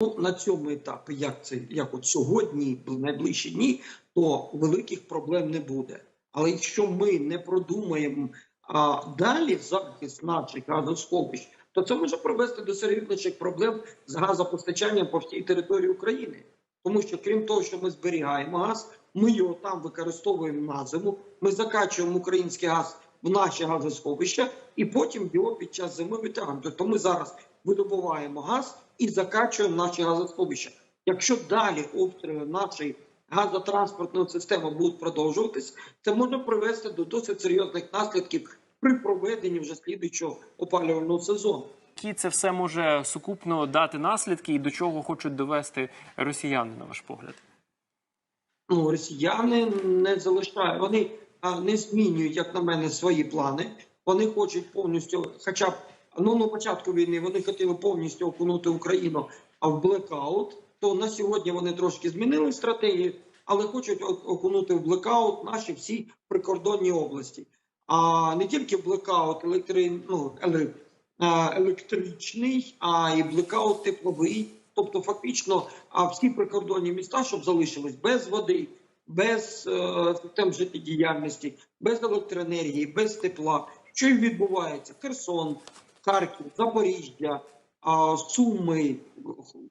Ну, на цьому етапі, як це як от сьогодні, найближчі дні, то великих проблем не буде. Але якщо ми не продумаємо а, далі захист наших газосховищ, то це може привести до серйозніших проблем з газопостачанням по всій території України. Тому що крім того, що ми зберігаємо газ, ми його там використовуємо на зиму. Ми закачуємо український газ в наші газосховища, і потім його під час зими витягуємо. Тобто ми зараз видобуваємо газ і закачуємо наші газосховища. Якщо далі обстріли нашої газотранспортної системи будуть продовжуватись, це може привести до досить серйозних наслідків при проведенні вже слідуючого опалювального сезону. Які це все може сукупно дати наслідки і до чого хочуть довести росіяни, на ваш погляд? ну, росіяни не залишають, вони не змінюють, як на мене, свої плани. Вони хочуть повністю, хоча б ну на початку війни вони хотіли повністю окунути Україну в блекаут. То на сьогодні вони трошки змінили стратегію, але хочуть окунути в блекаут наші всі прикордонні області. А не тільки блекаут електри... ну, еле- електричний, а і блекаут тепловий. Тобто, фактично, всі прикордонні міста, щоб залишились без води, без е, систем життєдіяльності, без електроенергії, без тепла. Що і відбувається? Херсон, Харків, Запоріжжя, Суми,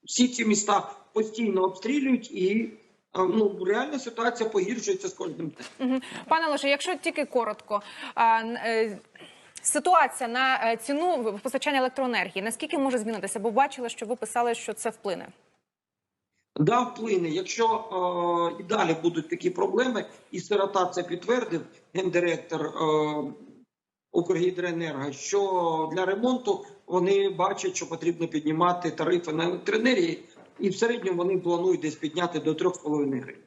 всі ці міста постійно обстрілюють і ну реальна ситуація погіршується з кожним днем. Пане Леше, якщо тільки коротко, е, ситуація на е, ціну постачання електроенергії наскільки може змінитися? Бо бачили, що ви писали, що це вплине. Да, вплине. Якщо е, і далі будуть такі проблеми, і сирота це підтвердив гендиректор е, Укргідроенерго, що для ремонту вони бачать, що потрібно піднімати тарифи на електроенергії, і в середньому вони планують десь підняти до 3,5 гривень.